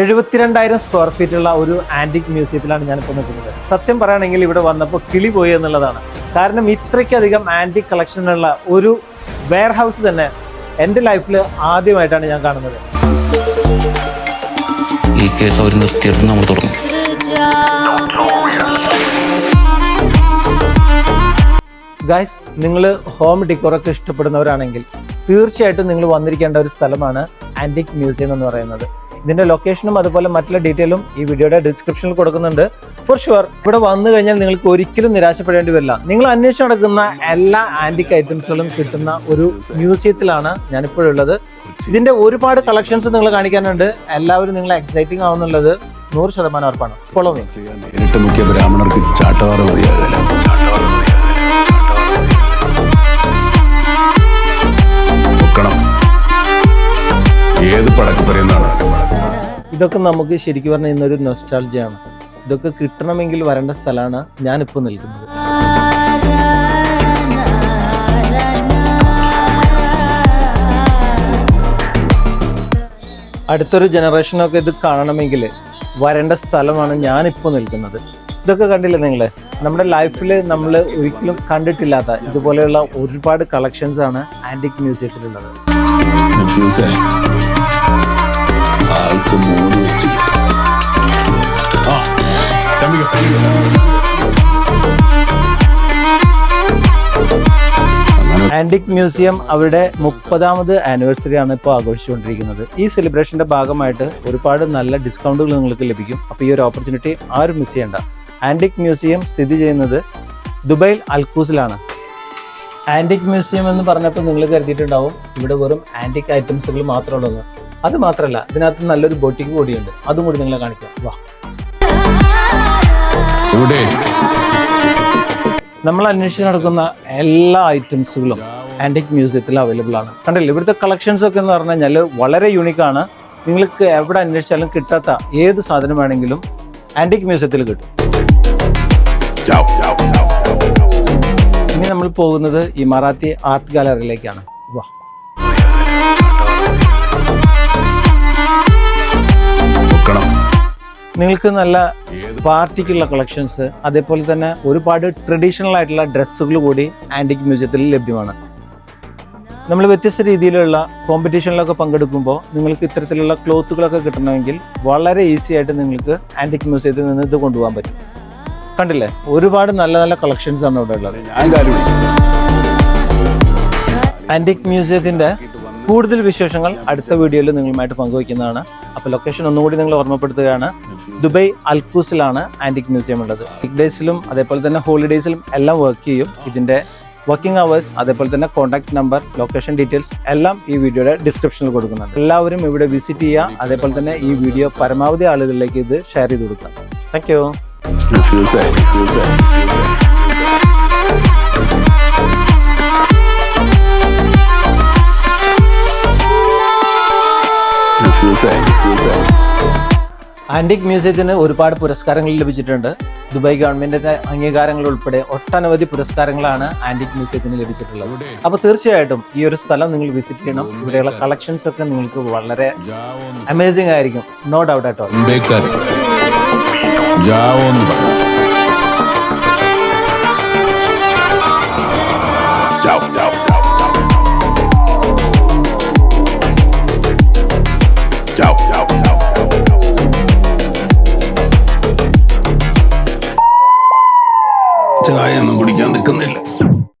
എഴുപത്തിരണ്ടായിരം square feet ഉള്ള ഒരു antique മ്യൂസിയത്തിലാണ് ഞാനിപ്പോൾ നിൽക്കുന്നത്. സത്യം പറയുകയാണെങ്കിൽ ഇവിടെ വന്നപ്പോൾ കിളി പോയി എന്നുള്ളതാണ്. കാരണം ഇത്രയ്ക്കധികം ആന്റിക് കളക്ഷനുള്ള ഒരു വെയർ ഹൗസ് തന്നെ എന്റെ ലൈഫിൽ ആദ്യമായിട്ടാണ് ഞാൻ കാണുന്നത്. ഈ കേസ് അവർ നമ്മൾ തുടങ്ങും. ഗായ്സ് നിങ്ങൾ ഹോം ഡിക്കോറൊക്കെ ഇഷ്ടപ്പെടുന്നവരാണെങ്കിൽ തീർച്ചയായിട്ടും നിങ്ങൾ വന്നിരിക്കേണ്ട ഒരു സ്ഥലമാണ് ആന്റിക് മ്യൂസിയം എന്ന് പറയുന്നത്. ഇതിന്റെ ലൊക്കേഷനും അതുപോലെ മറ്റുള്ള ഡീറ്റെയിലും ഈ വീഡിയോയുടെ ഡിസ്ക്രിപ്ഷനിൽ കൊടുക്കുന്നുണ്ട്. ഫോർ ഷുവർ ഇവിടെ വന്നു കഴിഞ്ഞാൽ നിങ്ങൾക്ക് ഒരിക്കലും നിരാശപ്പെടേണ്ടി വരില്ല. നിങ്ങൾ അന്വേഷിച്ച് നടക്കുന്ന എല്ലാ ആന്റിക് ഐറ്റംസുകളും കിട്ടുന്ന ഒരു മ്യൂസിയത്തിലാണ് ഞാനിപ്പോഴുള്ളത് ഇതിന്റെ ഒരുപാട് കളക്ഷൻസ് നിങ്ങൾ കാണിക്കാനുണ്ട്. എല്ലാവരും നിങ്ങൾ എക്സൈറ്റിംഗ് ആവുന്നുള്ളത് നൂറ് ശതമാനം ഉറപ്പാണ്. ഫോളോ മീ നേരിട്ട് മുഖ്യ ബ്രാഹ്മണർക്ക് ചാട്ടവാറ ഏത് പടക്ക് ഇതൊക്കെ നമുക്ക് ശരിക്കും പറഞ്ഞാൽ ഇന്നൊരു നൊസ്റ്റാൾജിയാണ് ഇതൊക്കെ കിട്ടണമെങ്കിൽ വരേണ്ട സ്ഥലമാണ് ഞാനിപ്പോൾ നിൽക്കുന്നത്. അടുത്തൊരു ജനറേഷനൊക്കെ ഇത് കാണണമെങ്കിൽ വരേണ്ട സ്ഥലമാണ് ഞാനിപ്പോൾ നിൽക്കുന്നത്. ഇതൊക്കെ കണ്ടില്ലേ നിങ്ങൾ നമ്മുടെ ലൈഫിൽ നമ്മൾ ഒരിക്കലും കണ്ടിട്ടില്ലാത്ത ഇതുപോലെയുള്ള ഒരുപാട് കളക്ഷൻസ് ആണ് ആന്റിക് മ്യൂസിയത്തിലുള്ളത് ആൾക്ക് മൂന്ന് വെച്ച് കിട്ടും ആ, ആന്റിക് മ്യൂസിയം അവരുടെ മുപ്പതാമത് ആനിവേഴ്സറി ആണ് ഇപ്പോൾ ആഘോഷിച്ചുകൊണ്ടിരിക്കുന്നത്. ഈ സെലിബ്രേഷന്റെ ഭാഗമായിട്ട് ഒരുപാട് നല്ല ഡിസ്കൗണ്ടുകൾ നിങ്ങൾക്ക് ലഭിക്കും. അപ്പോൾ ഈ ഒരു ഓപ്പർച്യൂണിറ്റി ആരും മിസ് ചെയ്യണ്ട. ആന്റിക് മ്യൂസിയം സ്ഥിതി ചെയ്യുന്നത് ദുബൈയിൽ അൽക്കൂസിലാണ്. ആന്റിക് മ്യൂസിയം എന്ന് പറഞ്ഞപ്പോൾ നിങ്ങൾ കരുതിയിട്ടുണ്ടാവും ഇവിടെ വെറും ആന്റിക് ഐറ്റംസുകൾ മാത്രമേ ഉള്ളൂ അത് മാത്രമല്ല ഇതിനകത്ത് നല്ലൊരു ബൊട്ടിക്ക് കൂടിയുണ്ട്. അതും കൂടി നിങ്ങളെ കാണിക്കാം. വാ. നമ്മൾ അന്വേഷിച്ച് നടക്കുന്ന എല്ലാ ഐറ്റംസുകളും ആന്റിക് മ്യൂസിയത്തിൽ അവൈലബിൾ ആണ്. കണ്ടില്ലേ ഇവിടുത്തെ കളക്ഷൻസ് ഒക്കെ എന്ന് പറഞ്ഞു കഴിഞ്ഞാൽ വളരെ ആണ്. നിങ്ങൾക്ക് എവിടെ അന്വേഷിച്ചാലും കിട്ടാത്ത ഏത് സാധനം വേണമെങ്കിലും ആന്റിക് മ്യൂസിയത്തിൽ കിട്ടും. ഇനി നമ്മൾ പോകുന്നത് ഇമാറാത്തി ആർട്ട് ഗാലറിയിലേക്കാണ് വാ. നിങ്ങൾക്ക് നല്ല പാർട്ടിക്കുള്ള കളക്ഷൻസ് അതേപോലെ തന്നെ ഒരുപാട് ട്രഡീഷണൽ ആയിട്ടുള്ള ഡ്രസ്സുകൾ കൂടി ആന്റിക് മ്യൂസിയത്തിൽ ലഭ്യമാണ്. നമ്മൾ വ്യത്യസ്ത രീതിയിലുള്ള കോമ്പറ്റീഷനിലൊക്കെ പങ്കെടുക്കുമ്പോൾ നിങ്ങൾക്ക് ഇത്തരത്തിലുള്ള ക്ലോത്തുകളൊക്കെ കിട്ടണമെങ്കിൽ വളരെ ഈസി ആയിട്ട് നിങ്ങൾക്ക് ആന്റിക് മ്യൂസിയത്തിൽ നിന്ന് ഇത് കൊണ്ടുപോകാൻ പറ്റും. കണ്ടില്ലേ? ഒരുപാട് നല്ല നല്ല കളക്ഷൻസ് ആണ് ഇവിടെ ഉള്ളത്. ആന്റിക് മ്യൂസിയത്തിന്റെ കൂടുതൽ വിശേഷങ്ങൾ അടുത്ത വീഡിയോയിൽ നിങ്ങളുമായിട്ട് പങ്കുവയ്ക്കുന്നതാണ്. അപ്പോൾ ലൊക്കേഷൻ ഒന്നുകൂടി നിങ്ങൾ ഓർമ്മപ്പെടുത്തുകയാണ്. ദുബൈ അൽക്കൂസിലാണ് ആന്റിക് മ്യൂസിയം ഉള്ളത്. വീക്ക്ഡേയ്സിലും അതേപോലെ തന്നെ ഹോളിഡേയ്സിലും എല്ലാം വർക്ക് ചെയ്യും. ഇതിന്റെ വർക്കിംഗ് അവേഴ്സ് അതേപോലെ തന്നെ കോൺടാക്ട് നമ്പർ ലൊക്കേഷൻ ഡീറ്റെയിൽസ് എല്ലാം ഈ വീഡിയോയുടെ ഡിസ്ക്രിപ്ഷനിൽ കൊടുക്കുന്നുണ്ട്. എല്ലാവരും ഇവിടെ വിസിറ്റ് ചെയ്യുക. അതേപോലെ തന്നെ ഈ വീഡിയോ പരമാവധി ആളുകളിലേക്ക് ഇത് ഷെയർ ചെയ്ത് കൊടുക്കുക. താങ്ക് യു ആന്റിക് മ്യൂസിയത്തിന് ഒരുപാട് പുരസ്കാരങ്ങൾ ലഭിച്ചിട്ടുണ്ട്. ദുബായ് ഗവൺമെന്റിന്റെ അംഗീകാരങ്ങൾ ഉൾപ്പെടെ ഒട്ടനവധി പുരസ്കാരങ്ങളാണ് ആന്റിക് മ്യൂസിയത്തിന് ലഭിച്ചിട്ടുള്ളത്. അപ്പോൾ തീർച്ചയായിട്ടും ഈ ഒരു സ്ഥലം നിങ്ങൾ വിസിറ്റ് ചെയ്യണം. ഇവിടെയുള്ള കളക്ഷൻസ് ഒക്കെ നിങ്ങൾക്ക് വളരെ അമേസിംഗ് ആയിരിക്കും. No doubt at con el